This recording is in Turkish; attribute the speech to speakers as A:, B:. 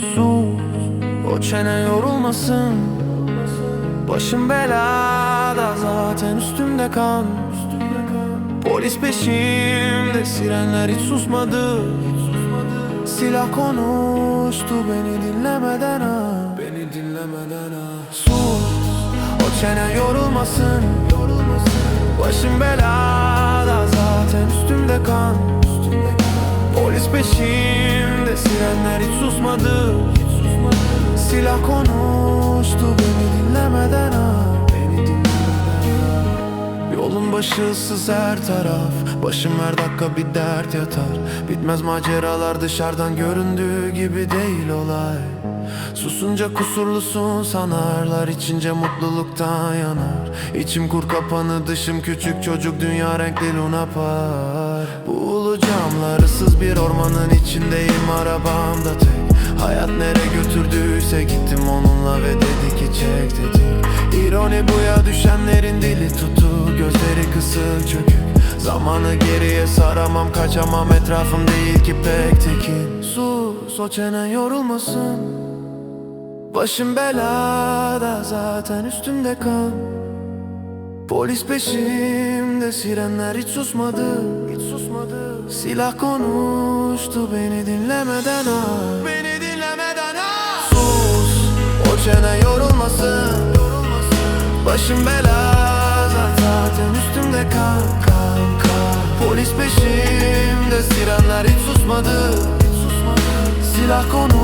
A: Sus o çene yorulmasın. Başım belada zaten üstümde kan. Polis peşimde sirenler hiç susmadı. Silah konuştu beni dinlemeden ha. Beni dinlemeden ha. Sus o çene yorulmasın. Başım belada zaten üstümde kan. Polis peşimde sirenler Silah konuştu beni dinlemeden ha Beni dinlemeden Yolun başı ıssız her taraf Başım her dakika bir dert yatar. Bitmez maceralar dışarıdan göründüğü gibi değil olay. Susunca kusurlusun sanarlar içince mutluluktan yanar. İçim kur kapanı dışım küçük çocuk dünya renkli luna par Bu ıssız bir ormanın içindeyim arabamda tek Hayat nere götürdüyse gittim onunla ve dedi ki çek dedi. İroni buya düşenlerin dili tutu Gözleri kısık çökük. Zamanı geriye saramam kaçamam Etrafım değil ki pek tekin. Sus o çenen yorulmasın. Başım belada zaten üstümde kan Polis peşimde sirenler hiç susmadı. Hiç susmadı. Silah konuştu beni dinlemeden ha Beni çene yorulmasın. Başım belada zaten üstümde kan kan kan. Polis peşimde sirenler hiç susmadı. Silah ha